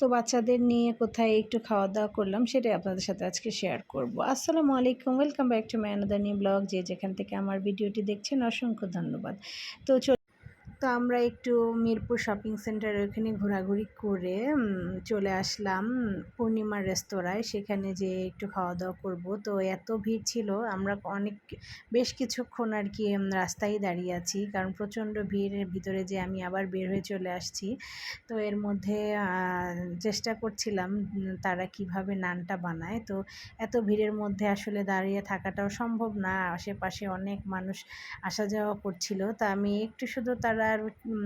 তো বাচ্চাদের নিয়ে কোথায় একটু খাওয়া দাওয়া করলাম, সেটাই আপনাদের সাথে আজকে শেয়ার করব। আসসালামু আলাইকুম welcome back to my another blog যে যেখান থেকে আমার ভিডিওটি দেখছেন, অসংখ্য ধন্যবাদ। তো তো আমরা একটু মিরপুর শপিং সেন্টারে ওখানে ঘোরাঘুরি করে চলে আসলাম পূর্ণিমার রেস্তোরাঁয়। সেখানে যে একটু খাওয়া দাওয়া করব। তো এত ভিড় ছিল, আমরা অনেক, বেশ কিছুক্ষণ আর কি রাস্তায় দাঁড়িয়ে আছি। কারণ প্রচণ্ড ভিড়ের ভিতরে যে আমি আবার বের হয়ে চলে আসছি। তো এর মধ্যে চেষ্টা করছিলাম তারা কীভাবে নানটা বানায়। তো এত ভিড়ের মধ্যে আসলে দাঁড়িয়ে থাকাটাও সম্ভব না। আশেপাশে অনেক মানুষ আসা যাওয়া করছিল। তা আমি একটু শুধু তারা আর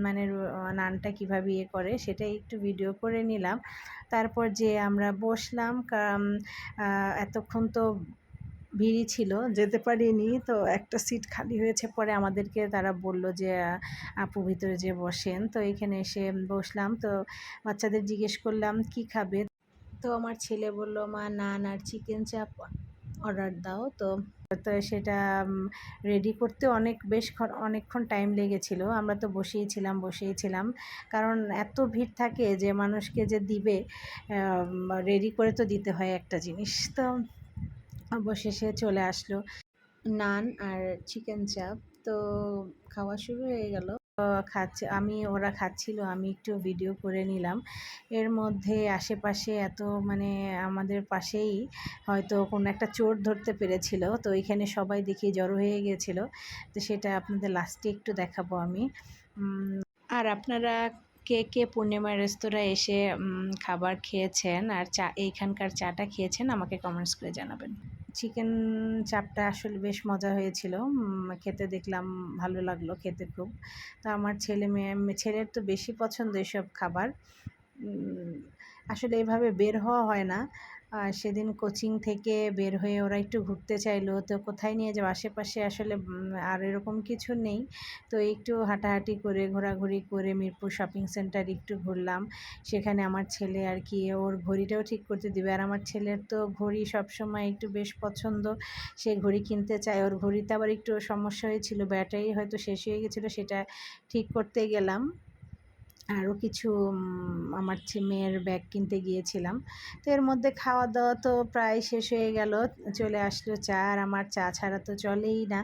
মানে নানটা কীভাবে ইয়ে করে সেটাই একটু ভিডিও করে নিলাম। তারপর যে আমরা বসলাম এতক্ষণ তো ভিড়ই ছিল, যেতে পারিনি, তো একটা সিট খালি হয়েছে। পরে আমাদেরকে তারা বলল যে আপু ভিতরে যে বসেন, তো এখানে এসে বসলাম। তো বাচ্চাদের জিজ্ঞেস করলাম, কি খাবে? তো আমার ছেলে বলল, মা, নান আর চিকেন চাপ অর্ডার দাও। তো তো সেটা রেডি করতে অনেক, বেশ অনেকক্ষণ টাইম লেগেছিল। আমরা তো বসেই ছিলাম বসেই ছিলাম। কারণ এত ভিড় থাকে যে মানুষকে যে দিবে রেডি করে তো দিতে হয় একটা জিনিস। তো অবশেষে চলে আসলো নান আর চিকেন চাপ তো খাওয়া শুরু হয়ে গেল। খাচ্ছে, আমি, ওরা খাচ্ছিল, আমি একটু ভিডিও করে নিলাম। এর মধ্যে আশেপাশে এত মানে আমাদের পাশেই হয়তো কোনো একটা চোর ধরতে পেরেছিল। তো এখানে সবাই দেখি জড়ো হয়ে গিয়েছিল তো সেটা আপনাদের লাস্টে একটু দেখাবো আমি। আর আপনারা কে কে পূর্ণিমা রেস্তোরাঁ এসে খাবার খেয়েছেন আর চা, এইখানকার চাটা খেয়েছেন আমাকে কমেন্টস করে জানাবেন। চিকেন চাপটা আসলে বেশ মজা হয়েছিল। খেতে দেখলাম ভালো লাগল খেতে খুব। তো আমার ছেলে মেয়ে ছেলের তো বেশি পছন্দ এসব খাবার। আসলে এভাবে বের হওয়া হয় না। সেদিন কোচিং থেকে বের হয়ে ওরা একটু ঘুরতে চাইলো। তো কোথায় নিয়ে যাব? আশেপাশে আসলে আর এরকম কিছু নেই। তো একটু হাঁটাহাঁটি করে, ঘোরাঘুরি করে মিরপুর শপিং সেন্টার একটু ঘুরলাম। সেখানে আমার ছেলে আর কি, ওর ঘড়িটাও ঠিক করতে দিবে। আর আমার ছেলের তো ঘড়ি সবসময় একটু বেশ পছন্দ। সে ঘড়ি কিনতে চায়। ওর ঘড়িতে আবার একটু সমস্যা হয়েছিল, ব্যাটারি হয়তো শেষ হয়ে গেছিল, সেটা ঠিক করতে গেলাম। আরও কিছু আমার মেয়ের ব্যাগ কিনতে গিয়েছিলাম। তো এর মধ্যে খাওয়া দাওয়া তো প্রায় শেষ হয়ে গেল, চলে আসলো চা, আর আমার চা ছাড়া তো চলেই না।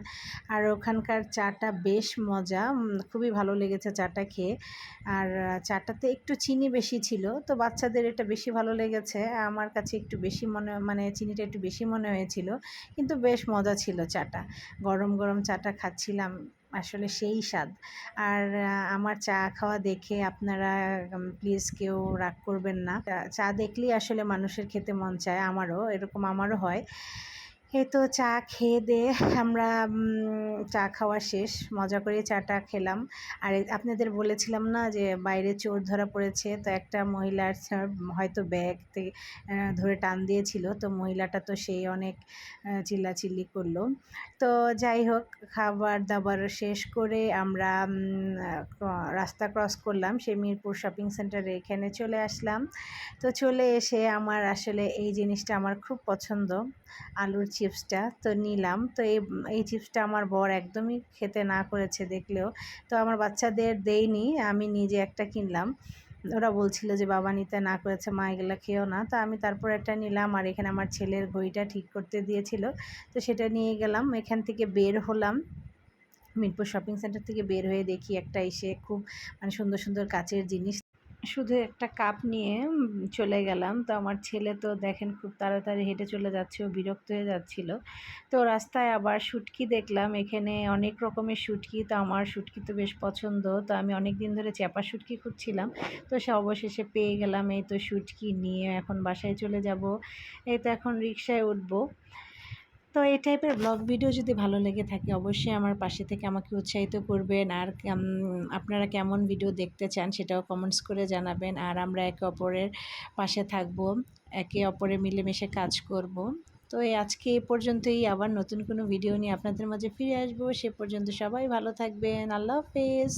আর ওখানকার চাটা বেশ মজা খুবই ভালো লেগেছে চাটা খেয়ে। আর চাটাতে একটু চিনি বেশি ছিল, তো বাচ্চাদের এটা বেশি ভালো লেগেছে। আমার কাছে একটু বেশি মনে মানে চিনিটা একটু বেশি মনে হয়েছিল, কিন্তু বেশ মজা ছিল চাটা। গরম গরম চাটা খাচ্ছিলাম। আসলে সেই স্বাদ। আর আমার চা খাওয়া দেখে আপনারা প্লিজ কেউ রাগ করবেন না। চা দেখলেই আসলে মানুষের খেতে মন চায়, আমারও, এরকম আমারও হয়। এই তো চা খেয়ে দিয়ে আমরা চা খাওয়া শেষ, মজা করে চাটা খেলাম। আর আপনাদের বলেছিলাম না যে বাইরে চোর ধরা পড়েছে, তো একটা মহিলার হয়তো ব্যাগ ধরে টান দিয়েছিল, তো মহিলাটা তো সেই অনেক চিল্লাচিল্লি করল। তো যাই হোক, খাবার দাবার শেষ করে আমরা রাস্তা ক্রস করলাম, সে মিরপুর শপিং সেন্টারে এখানে চলে আসলাম। তো চলে এসে আমার আসলে এই জিনিসটা আমার খুব পছন্দ। আলুর চিপসটা। তো নিলাম। তো এই এই চিপসটা আমার বর একদমই খেতে না করেছে দেখলেও। তো আমার বাচ্চাদের দেইনি আমি নিজে একটা কিনলাম। ওরা বলছিল যে, বাবা নিতে না করেছে, মা এগুলো খেয়েও না। তো আমি তারপর একটা নিলাম আর এখানে আমার ছেলের ঘড়িটা ঠিক করতে দিয়েছিল। তো সেটা নিয়ে গেলাম। এখান থেকে বের হলাম। মিরপুর শপিং সেন্টার থেকে বের হয়ে দেখি একটা এসে খুব মানে সুন্দর সুন্দর কাচের জিনিস শুধু একটা কাপ নিয়ে চলে গেলাম। তো আমার ছেলে তো দেখেন খুব তাড়াতাড়ি হেঁটে চলে যাচ্ছে, ও বিরক্ত হয়ে যাচ্ছিল। তো রাস্তায় আবার শুটকি দেখলাম, এখানে অনেক রকমের শুটকি। তো আমার শুটকি তো বেশ পছন্দ। তো আমি অনেক দিন ধরে চ্যাপা শুটকি খুঁজছিলাম। তো সে অবশেষে পেয়ে গেলাম এই তো শুটকি নিয়ে এখন বাসায় চলে যাব। এই তো এখন রিক্সায় উঠবো। তো এই টাইপের ব্লগ ভিডিও যদি ভালো লেগে থাকে, অবশ্যই আমার পাশে থেকে আমাকে উৎসাহিত করবেন। আর আপনারা কেমন ভিডিও দেখতে চান সেটাও কমেন্টস করে জানাবেন। আর আমরা একে অপরের পাশে থাকব, একে অপরে মিলেমিশে কাজ করব। তো এই আজকে এ পর্যন্তই, আবার নতুন কোনো ভিডিও নিয়ে আপনাদের মাঝে ফিরে আসব। সে পর্যন্ত সবাই ভালো থাকবেন। আল্লাহ হাফেজ।